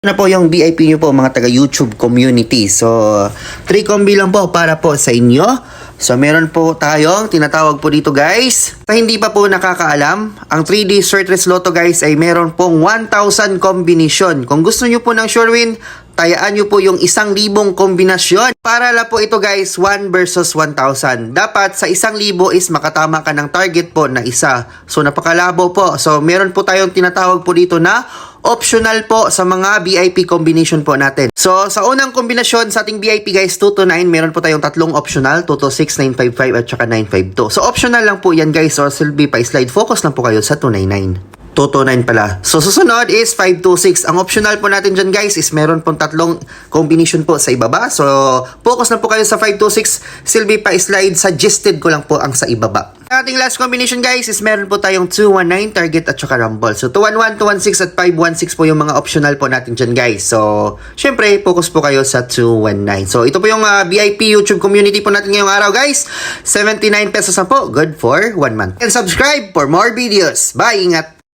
na po yung VIP nyo po mga taga YouTube community. So, 3 combi lang po para po sa inyo. So, meron po tayong tinatawag po dito guys. Sa hindi pa po nakakaalam, ang 3D shirtless lotto guys ay meron pong 1,000 combination. Kung gusto nyo po ng sure win, tayaan nyo po yung isang libong kombinasyon. Para lang po ito guys, 1 versus 1,000. Dapat sa isang libo is makatama ka ng target po na isa. So napakalabo po. So meron po tayong tinatawag po dito na optional po sa mga VIP combination po natin. So sa unang kombinasyon sa ating VIP guys, 2 to 9, meron po tayong tatlong optional, 2 to 6, 955 at saka 952. So optional lang po yan guys, or silbi pa slide focus lang po kayo sa 299. 229 pala. So, susunod is 526. Ang optional po natin dyan, guys, is meron pong tatlong combination po sa ibaba. So, focus na po kayo sa 526. Silbi pa slide. Suggested ko lang po ang sa ibaba. Ating last combination, guys, is meron po tayong 219, target at saka rumble. So, 211, 216 at 516 po yung mga optional po natin dyan, guys. So, syempre, focus po kayo sa 219. So, ito po yung ah, VIP YouTube community po natin ngayong araw, guys. 79 pesos na po. Good for one month. And subscribe for more videos. Bye! Ingat!